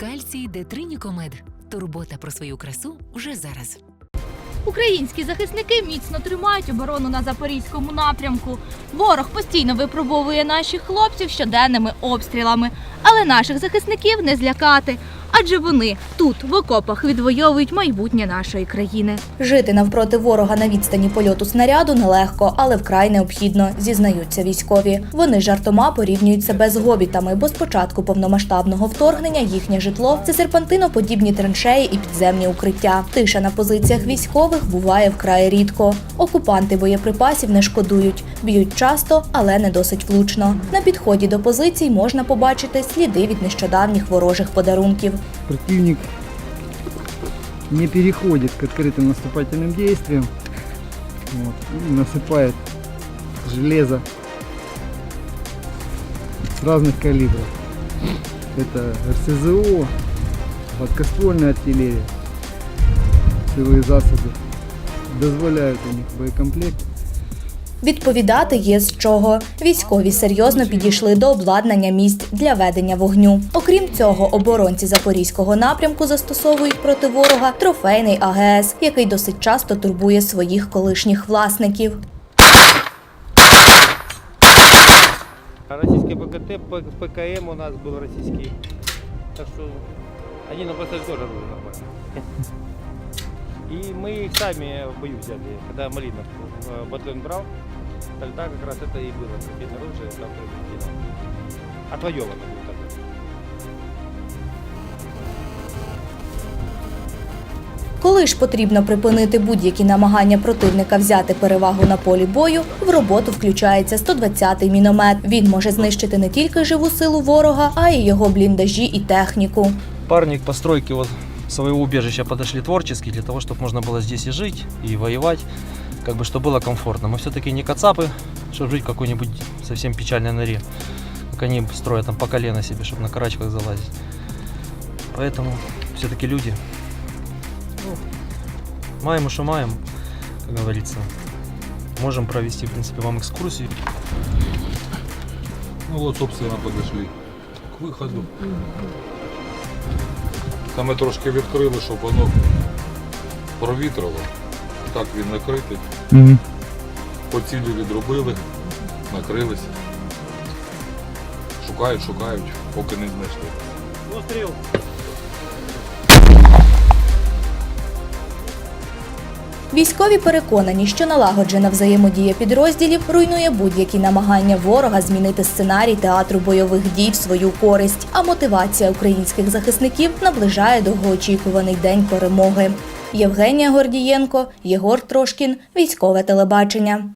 Кальцій Детринікомед. Турбота про свою красу вже зараз. Українські захисники міцно тримають оборону на запорізькому напрямку. Ворог постійно випробовує наших хлопців щоденними обстрілами, але наших захисників не злякати. Адже вони тут, в окопах, відвоюють майбутнє нашої країни. Жити навпроти ворога на відстані польоту снаряду нелегко, але вкрай необхідно, зізнаються військові. Вони жартома порівнюють себе з гобітами, бо з початку повномасштабного вторгнення їхнє житло це серпантиноподібні траншеї і підземні укриття. Тиша на позиціях військових буває вкрай рідко. Окупанти боєприпасів не шкодують, б'ють часто, але не досить влучно. На підході до позицій можна побачити сліди від нещодавніх ворожих подарунків. Противник не переходит к открытым наступательным действиям вот, и насыпает железо с разных калибров. Это РСЗО, гладкоствольная артиллерия, силовые засады. Дозволяют у них боекомплект Відповідати є з чого. Військові серйозно підійшли до обладнання місць для ведення вогню. Окрім цього, оборонці запорізького напрямку застосовують проти ворога трофейний АГС, який досить часто турбує своїх колишніх власників. Российский ПКТ, ПКМ у нас был российский. Так что они нам поставили тоже оружие нормально. И мы их сами в бою взяли, когда Малинов э, батальон брал, тогда как раз это и было трофейное оружие, там приобретено. Отвоевано было тогда. Коли ж потрібно припинити будь-які намагання противника взяти перевагу на полі бою, в роботу включається 120-й міномет. Він може знищити не тільки живу силу ворога, а й його бліндажі і техніку. Парни к постройке вот своего убежища подошли творчески для того, чтобы можно было здесь и жить, и воевать, как бы чтобы было комфортно. Мы все-таки не кацапы, чтобы жить в какой-нибудь совсем печальной норе, как они строят там по колено себе, чтобы на карачках залазить. Поэтому все-таки люди. Ну, маем и что маем, как говорится. Можем провести, в принципе, вам экскурсию. Ну вот, собственно, подошли к виходу. Там ми трошки відкрили, щоб воно провітрило. Так він накритий. По цілі відробили, накрилися. Шукають, шукають, поки не знайшли. Выстрел! Військові переконані, що налагоджена взаємодія підрозділів руйнує будь-які намагання ворога змінити сценарій театру бойових дій в свою користь. А мотивація українських захисників наближає довгоочікуваний день перемоги. Євгенія Гордієнко, Єгор Трошкін, військове телебачення.